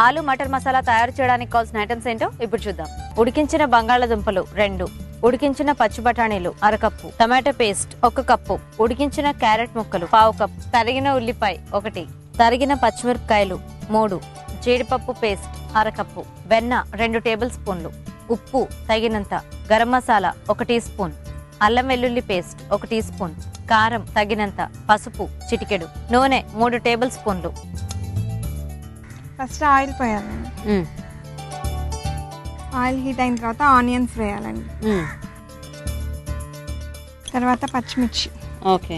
ఆలు మటర్ మసాలా తయారు చేయడానికి కావాల్సిన ఐటమ్స్ ఏంటో ఇప్పుడు చూద్దాం. ఉడికించిన బంగాళాదుంపలు రెండు. ఉడికించిన పచ్చి బఠానీలు అరకప్పు. టమాటో పేస్ట్ ఒక కప్పు. ఉడికించిన క్యారెట్ ముక్కలు పావు కప్పు. తరిగిన ఉల్లిపాయ ఒకటి. తరిగిన పచ్చిమిరపకాయలు మూడు. జీడిపప్పు పేస్ట్ అరకప్పు. వెన్న రెండు టేబుల్ స్పూన్లు. ఉప్పు తగినంత. గరం మసాలా ఒక టీ స్పూన్. అల్లం వెల్లుల్లి పేస్ట్ ఒక టీ స్పూన్. కారం తగినంత. పసుపు చిటికెడు. నూనె మూడు టేబుల్ స్పూన్లు. ఫస్ట్ ఆయిల్ పోయాలండి ఆయిల్ హీట్ అయిన తర్వాత ఆనియన్స్ వేయాలండి. తర్వాత పచ్చిమిర్చి. ఓకే.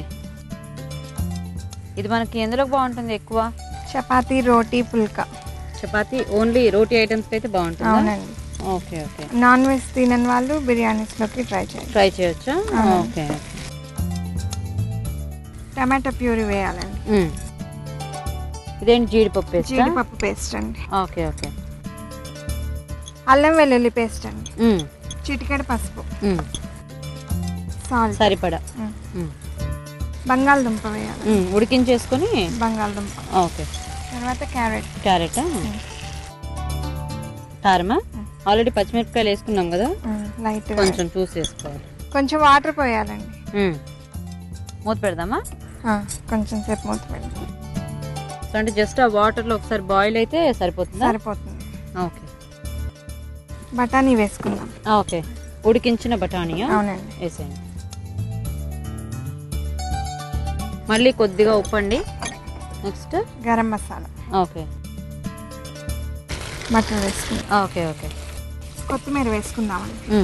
ఇది మనకి ఎందులో బాగుంటుంది ఎక్కువ? చపాతీ రోటీ పుల్కా. చపాతి ఓన్లీ రోటీ ఐటమ్స్ అయితే బాగుంటుంది? అవునండి. Okay okay. నాన్ వెజ్ తినని వాళ్ళు బిర్యానీస్లోకి ట్రై చేయాలి ట్రై చేయొచ్చా. ఓకే. టమాటో ప్యూరీ వేయాలండి. ఇదేంటి జీడిపప్పు పేస్ట్ జీడిపప్పు పేస్ట్ అండి. Okay okay. అల్లం వెల్లుల్లి పేస్ట్ అండి. చిటికెడు పసుపు. సాల్ట్. సరిపడా. బంగాళదుంప వేయాలి. ఉడికించేసుకొని బంగాళదుంప. ఓకే. తర్వాత క్యారెట్. క్యారెట్? కారమా? ఆల్రెడీ పచ్చిమిరపకాయలు వేసుకున్నాం కదా. లైట్ కొంచెం చూసి వేసుకోవాలి కొంచెం వాటర్ పోయాలండి. మూత పెడదామా? కొంచెం సేపు మూత పెడదాం. సో అంటే జస్ట్ ఆ వాటర్లో ఒకసారి బాయిల్ అయితే సరిపోతుందా? సరిపోతుంది. ఓకే బఠానీ వేసుకుందాం. ఓకే ఉడికించిన బఠానీయా? అవునండి. వేసేయండి. మళ్ళీ కొద్దిగా ఉప్పు అండి next garam masala. Okay butter వేసుకుందాం. ఓకే ఓకే కొత్తిమీర వేసుకుందామండి.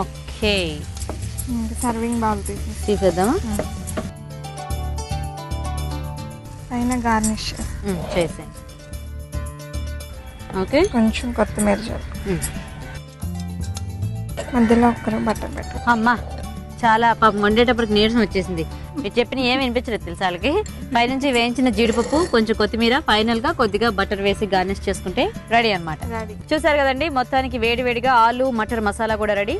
ఓకే సర్వింగ్ బౌల్ తీసేసి. తీసేద్దామా? పైన గార్నిష్ చేసేయండి ఓకే? కొంచెం కొత్తిమీర. మధ్యలో ఒక్కరు బటర్ పెట్టు. అమ్మా చాలా పాపం వండేటప్పటికి నీరసం వచ్చేసింది. మీరు చెప్పిన ఏమి వినిపించలేదు తెలుసా వాళ్ళకి? పైనుంచి వేయించిన జీడిపప్పు కొంచెం కొత్తిమీర ఫైనల్గా కొద్దిగా బటర్ వేసి గార్నిష్ చేసుకుంటే రెడీ అన్నమాట. రెడీ. చూసారు కదండి మొత్తానికి వేడి వేడిగా ఆలు మటర్ మసాలా కూడా రెడీ.